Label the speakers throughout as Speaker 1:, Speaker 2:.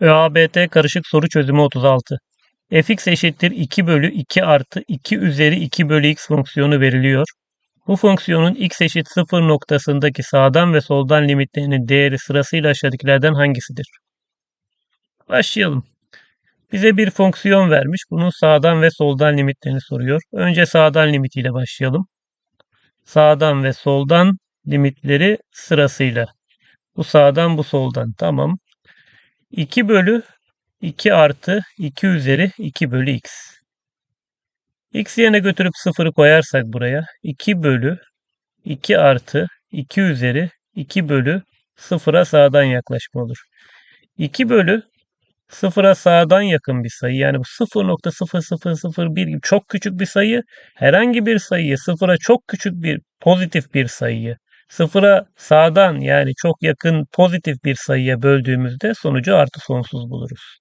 Speaker 1: ÖABT karışık soru çözümü 36. fx eşittir 2 bölü 2 artı 2 üzeri 2 bölü x fonksiyonu veriliyor. Bu fonksiyonun x eşit 0 noktasındaki sağdan ve soldan limitlerinin değeri sırasıyla aşağıdakilerden hangisidir? Başlayalım. Bize bir fonksiyon vermiş. Bunun sağdan ve soldan limitlerini soruyor. Önce sağdan limitiyle başlayalım. Sağdan ve soldan limitleri sırasıyla. Bu sağdan bu soldan. Tamam. 2 bölü 2 artı 2 üzeri 2 bölü x. x yerine götürüp sıfırı koyarsak buraya 2 bölü 2 artı 2 üzeri 2 bölü sıfıra sağdan yaklaşma olur. 2 bölü sıfıra sağdan yakın bir sayı yani bu 0.0001 gibi çok küçük bir sayı herhangi bir sayıyı sıfıra çok küçük bir pozitif bir sayıyı sıfıra sağdan yani çok yakın pozitif bir sayıya böldüğümüzde sonucu artı sonsuz buluruz.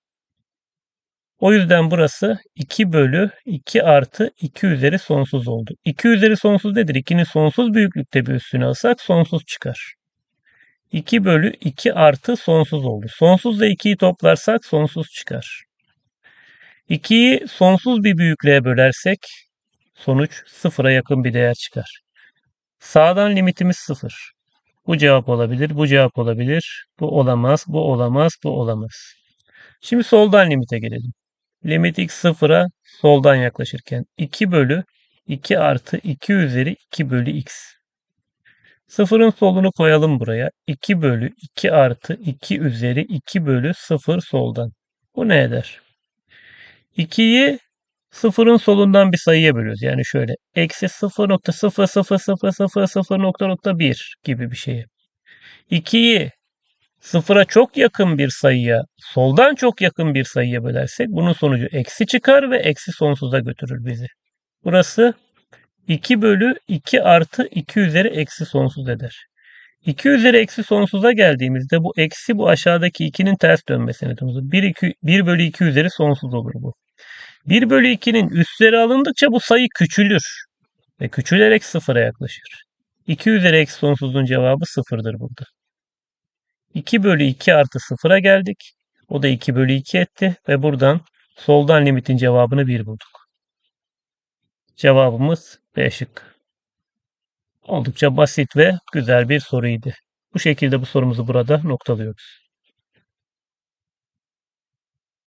Speaker 1: O yüzden burası 2 bölü 2 artı 2 üzeri sonsuz oldu. 2 üzeri sonsuz nedir? 2'nin sonsuz büyüklükte bir üstüne alsak sonsuz çıkar. 2 bölü 2 artı sonsuz oldu. Sonsuzla 2'yi toplarsak sonsuz çıkar. 2'yi sonsuz bir büyüklüğe bölersek sonuç sıfıra yakın bir değer çıkar. Sağdan limitimiz 0. Bu cevap olabilir, bu cevap olabilir, bu olamaz, bu olamaz, bu olamaz. Şimdi soldan limite gelelim. Limit x sıfıra soldan yaklaşırken 2 bölü 2 artı 2 üzeri 2 bölü x. Sıfırın solunu koyalım buraya. 2 bölü 2 artı 2 üzeri 2 bölü 0 soldan. Bu ne eder? 2'yi sıfırın solundan bir sayıya bölüyoruz. Yani şöyle eksi 0.00000.1 gibi bir şeye. 2'yi sıfıra çok yakın bir sayıya, soldan çok yakın bir sayıya bölersek bunun sonucu eksi çıkar ve eksi sonsuza götürür bizi. Burası 2 bölü 2 artı 2 üzeri eksi sonsuz eder. 2 üzeri eksi sonsuza geldiğimizde bu eksi bu aşağıdaki 2'nin ters dönmesine dönüyor. 1, 2, 1 bölü 2 üzeri sonsuz olur bu. 1 bölü 2'nin üstleri alındıkça bu sayı küçülür. Ve küçülerek sıfıra yaklaşır. 2 üzeri eksi sonsuzun cevabı sıfırdır burada. 2 bölü 2 artı sıfıra geldik. O da 2 bölü 2 etti. Ve buradan soldan limitin cevabını 1 bulduk. Cevabımız B şıkkı. Oldukça basit ve güzel bir soruydu. Bu şekilde bu sorumuzu burada noktalıyoruz.